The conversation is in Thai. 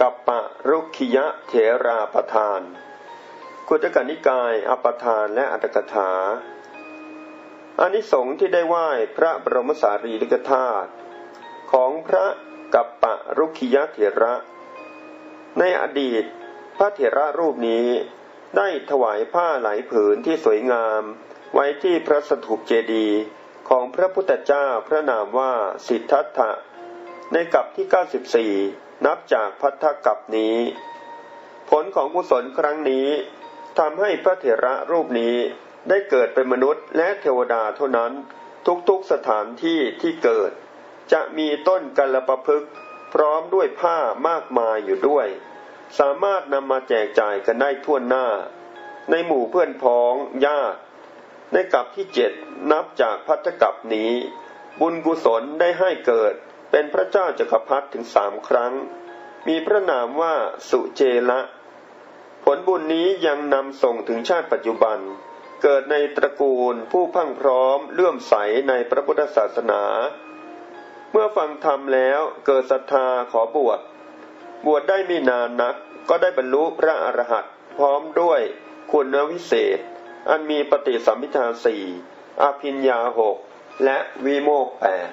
กัปปะรุคิยะเถราประธาน กุตกนิกาย อปทานและอัตถกถาอานิสงส์ที่ได้ไหว้พระบรมสารีริกธาตุของพระกัปปะรุคิยะเถระ ในอดีตพระเถระรูปนี้ได้ถวายผ้าหลายผืนที่สวยงาม ไว้ที่พระสถูปเจดีย์ของพระพุทธเจ้าพระนามว่าสิทธัตถะในกับที่ 94 นับจากพัทธกับนี้ ผลของกุศลครั้งนี้ทำให้พระเถระรูปนี้ได้เกิดเป็นมนุษย์และเทวดาเท่านั้นทุกๆสถานที่ที่เกิด จะมีต้นกัลปะพฤกพร้อมด้วยผ้ามากมายอยู่ด้วย สามารถนำมาแจกจ่ายกันได้ทั่วหน้า ในหมู่เพื่อนพ้องญาติในกับที่เจ็ดนับจากพัทธกับนี้ บุญกุศลได้ให้เกิด เป็นพระเจ้าจักรพรรดิถึงสามครั้ง มีพระนามว่าสุเจละ ผลบุญนี้ยังนำส่งถึงชาติปัจจุบัน เกิดในตระกูลผู้พังพร้อมเลื่อมใสในพระพุทธศาสนา เมื่อฟังธรรมแล้วเกิดศรัทธาขอบวช บวชได้ไม่นานนักก็ได้บรรลุพระอรหันต์พร้อมด้วยคุณวิเศษ อันมีปฏิสัมพิทาสี่อภิญญาหกและวิโมกแปด